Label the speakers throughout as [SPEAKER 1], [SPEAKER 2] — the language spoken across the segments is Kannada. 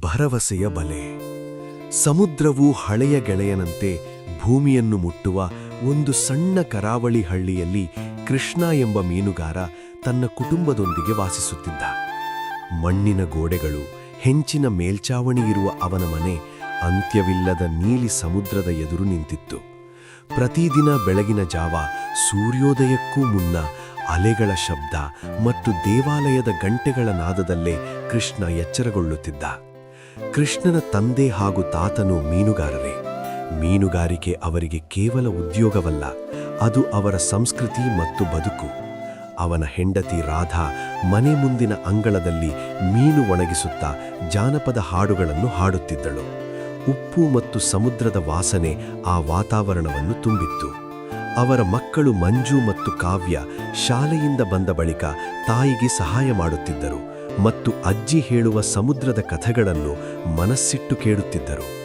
[SPEAKER 1] ಭರವಸೆಯ ಬಲೆ. ಸಮುದ್ರವು ಹಳೆಯ ಗೆಳೆಯನಂತೆ ಭೂಮಿಯನ್ನು ಮುಟ್ಟುವ ಒಂದು ಸಣ್ಣ ಕರಾವಳಿ ಹಳ್ಳಿಯಲ್ಲಿ ಕೃಷ್ಣ ಎಂಬ ಮೀನುಗಾರ ತನ್ನ ಕುಟುಂಬದೊಂದಿಗೆ ವಾಸಿಸುತ್ತಿದ್ದ. ಮಣ್ಣಿನ ಗೋಡೆಗಳು, ಹೆಂಚಿನ ಮೇಲ್ಚಾವಣಿ ಇರುವ ಅವನ ಮನೆ ಅಂತ್ಯವಿಲ್ಲದ ನೀಲಿ ಸಮುದ್ರದ ಎದುರು ನಿಂತಿತ್ತು. ಪ್ರತಿದಿನ ಬೆಳಗಿನ ಜಾವ ಸೂರ್ಯೋದಯಕ್ಕೂ ಮುನ್ನ ಅಲೆಗಳ ಶಬ್ದ ಮತ್ತು ದೇವಾಲಯದ ಗಂಟೆಗಳ ನಾದದಲ್ಲೇ ಕೃಷ್ಣ ಎಚ್ಚರಗೊಳ್ಳುತ್ತಿದ್ದ. ಕೃಷ್ಣನ ತಂದೆ ಹಾಗೂ ತಾತನು ಮೀನುಗಾರರೇ. ಮೀನುಗಾರಿಕೆ ಅವರಿಗೆ ಕೇವಲ ಉದ್ಯೋಗವಲ್ಲ, ಅದು ಅವರ ಸಂಸ್ಕೃತಿ ಮತ್ತು ಬದುಕು. ಅವನ ಹೆಂಡತಿ ರಾಧಾ ಮನೆ ಮುಂದಿನ ಅಂಗಳದಲ್ಲಿ ಮೀನು ಒಣಗಿಸುತ್ತಾ ಜಾನಪದ ಹಾಡುಗಳನ್ನು ಹಾಡುತ್ತಿದ್ದಳು. ಉಪ್ಪು ಮತ್ತು ಸಮುದ್ರದ ವಾಸನೆ ಆ ವಾತಾವರಣವನ್ನು ತುಂಬಿತ್ತು. ಅವರ ಮಕ್ಕಳು ಮಂಜು ಮತ್ತು ಕಾವ್ಯ ಶಾಲೆಯಿಂದ ಬಂದ ಬಳಿಕ ತಾಯಿಗೆ ಸಹಾಯ ಮಾಡುತ್ತಿದ್ದರು. ಮತ್ತು ಅಜ್ಜಿ ಹೇಳುವ ಸಮುದ್ರದ ಕಥೆಗಳನ್ನು ಮನಸ್ಸಿಟ್ಟು ಕೇಳುತ್ತಿದ್ದರು.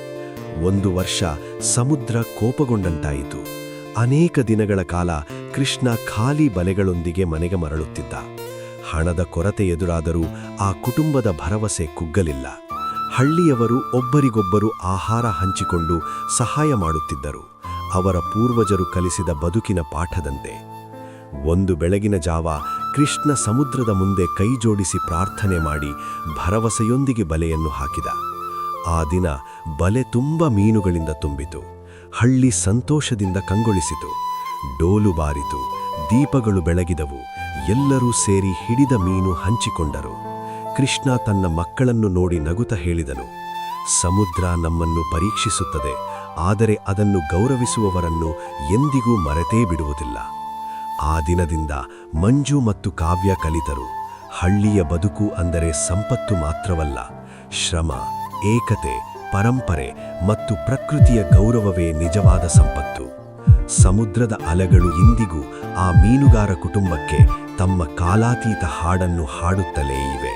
[SPEAKER 1] ಒಂದು ವರ್ಷ ಸಮುದ್ರ ಕೋಪಗೊಂಡಂತಾಯಿತು. ಅನೇಕ ದಿನಗಳ ಕಾಲ ಕೃಷ್ಣ ಖಾಲಿ ಬಲೆಗಳೊಂದಿಗೆ ಮನೆಗೆ ಮರಳುತ್ತಿದ್ದ. ಹಣದ ಕೊರತೆ ಎದುರಾದರೂ ಆ ಕುಟುಂಬದ ಭರವಸೆ ಕುಗ್ಗಲಿಲ್ಲ. ಹಳ್ಳಿಯವರು ಒಬ್ಬರಿಗೊಬ್ಬರು ಆಹಾರ ಹಂಚಿಕೊಂಡು ಸಹಾಯ ಮಾಡುತ್ತಿದ್ದರು. ಅವರ ಪೂರ್ವಜರು ಕಲಿಸಿದ ಬದುಕಿನ ಪಾಠದಂತೆ. ಒಂದು ಬೆಳಗಿನ ಜಾವ ಕೃಷ್ಣ ಸಮುದ್ರದ ಮುಂದೆ ಕೈಜೋಡಿಸಿ ಪ್ರಾರ್ಥನೆ ಮಾಡಿ ಭರವಸೆಯೊಂದಿಗೆ ಬಲೆಯನ್ನು ಹಾಕಿದ. ಆ ದಿನ ಬಲೆ ತುಂಬ ಮೀನುಗಳಿಂದ ತುಂಬಿತು. ಹಳ್ಳಿ ಸಂತೋಷದಿಂದ ಕಂಗೊಳಿಸಿತು. ಡೋಲು ಬಾರಿತು. ದೀಪಗಳು ಬೆಳಗಿದವು. ಎಲ್ಲರೂ ಸೇರಿ ಹಿಡಿದ ಮೀನು ಹಂಚಿಕೊಂಡರು. ಕೃಷ್ಣ ತನ್ನ ಮಕ್ಕಳನ್ನು ನೋಡಿ ನಗುತ ಹೇಳಿದನು, ಸಮುದ್ರ ನಮ್ಮನ್ನು ಪರೀಕ್ಷಿಸುತ್ತದೆ, ಆದರೆ ಅದನ್ನು ಗೌರವಿಸುವವರನ್ನು ಎಂದಿಗೂ ಮರೆತೇ ಬಿಡುವುದಿಲ್ಲ. ಆ ದಿನದಿಂದ ಮಂಜು ಮತ್ತು ಕಾವ್ಯ ಕಲಿತರು. ಹಳ್ಳಿಯ ಬದುಕು ಅಂದರೆ ಸಂಪತ್ತು ಮಾತ್ರವಲ್ಲ, ಶ್ರಮ, ಏಕತೆ, ಪರಂಪರೆ ಮತ್ತು ಪ್ರಕೃತಿಯ ಗೌರವವೇ ನಿಜವಾದ ಸಂಪತ್ತು. ಸಮುದ್ರದ ಅಲೆಗಳು ಇಂದಿಗೂ ಆ ಮೀನುಗಾರ ಕುಟುಂಬಕ್ಕೆ ತಮ್ಮ ಕಾಲಾತೀತ ಹಾಡನ್ನು ಹಾಡುತ್ತಲೇ ಇವೆ.